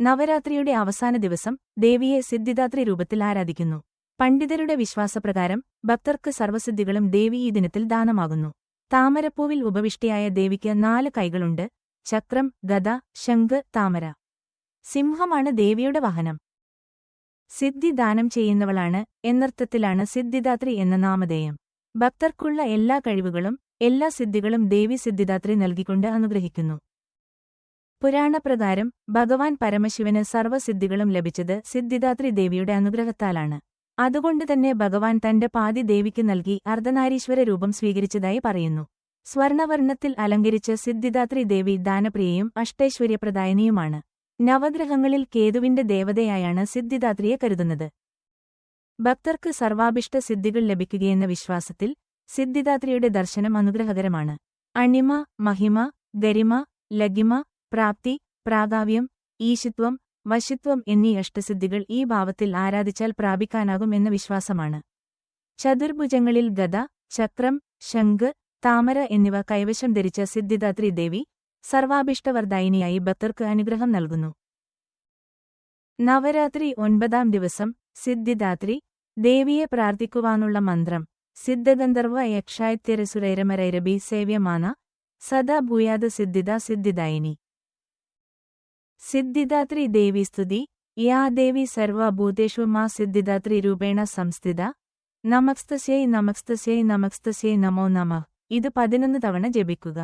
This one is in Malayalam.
നവരാത്രിയുടെ അവസാന ദിവസം ദേവിയെ സിദ്ധിദാത്രി രൂപത്തിൽ ആരാധിക്കുന്നു. പണ്ഡിതരുടെ വിശ്വാസപ്രകാരം ഭക്തർക്ക് സർവസിദ്ധികളും ദേവി ഈ ദിനത്തിൽ ദാനമാകുന്നു. താമരപ്പൂവിൽ ഉപവിഷ്ടിയായ ദേവിക്ക് നാല് കൈകളുണ്ട്. ചക്രം ഗദ ശംഖ് താമര. സിംഹമാണ് ദേവിയുടെ വാഹനം. സിദ്ധി ദാനം ചെയ്യുന്നവളാണ് എന്നർത്ഥത്തിലാണ് സിദ്ധിദാത്രി എന്ന നാമധേയം. ഭക്തർക്കുള്ള എല്ലാ കഴിവുകളും എല്ലാ സിദ്ധികളും ദേവി സിദ്ധിദാത്രി നൽകിക്കൊണ്ട് അനുഗ്രഹിക്കുന്നു. പുരാണപ്രകാരം ഭഗവാൻ പരമശിവന് സർവസിദ്ധികളും ലഭിച്ചത് സിദ്ധിദാത്രി ദേവിയുടെ അനുഗ്രഹത്താലാണ്. അതുകൊണ്ടുതന്നെ ഭഗവാൻ തന്റെ പാതി ദേവിക്ക് നൽകി അർദ്ധനാരീശ്വര രൂപം സ്വീകരിച്ചതായി പറയുന്നു. സ്വർണവർണത്തിൽ അലങ്കരിച്ച സിദ്ധിദാത്രി ദേവി ദാനപ്രിയയും അഷ്ടൈശ്വര്യപ്രദായനിയുമാണ്. നവഗ്രഹങ്ങളിൽ കേതുവിന്റെ ദേവതയായാണ് സിദ്ധിദാത്രിയെ കരുതുന്നത്. ഭക്തർക്ക് സർവാഭിഷ്ട സിദ്ധികൾ ലഭിക്കുകയെന്ന വിശ്വാസത്തിൽ സിദ്ധിദാത്രിയുടെ ദർശനം അനുഗ്രഹകരമാണ്. അണിമ മഹിമ ഗരിമ ലഗിമ പ്രാപ്തി പ്രാഗാവ്യം ഈശിത്വം വശിത്വം എന്നീ അഷ്ടസിദ്ധികൾ ഈ ഭാവത്തിൽ ആരാധിച്ചാൽ പ്രാപിക്കാനാകും എന്ന വിശ്വാസമാണ്. ചതുർഭുജങ്ങളിൽ ഗദ ചക്രം ശംഖ് താമര എന്നിവ കൈവശം ധരിച്ച സിദ്ധിദാത്രി ദേവി സർവാഭിഷ്ടവർദായിനിയായി ഭക്തർക്ക് അനുഗ്രഹം നൽകുന്നു. നവരാത്രി ഒൻപതാം ദിവസം സിദ്ധിദാത്രി ദേവിയെ പ്രാർത്ഥിക്കുവാനുള്ള മന്ത്രം സിദ്ധഗന്ധർവ യക്ഷായത്യരസുരൈരമരൈരബി സേവ്യമാന സദാ ഭൂയാദ സിദ്ധിദ സിദ്ധിദായിനി. സിദ്ധിദാത്രി ദേവീസ്തുതി യാ ദേവി സർവഭൂതേഷു മാ സിദ്ധിദാത്രി രൂപേണ സംസ്ഥിത. നമസ്തസ്യൈ നമസ്തസ്യൈ നമസ്തസ്യൈ നമോ നമ. ഇത് പതിനൊന്ന് തവണ ജപിക്കുക.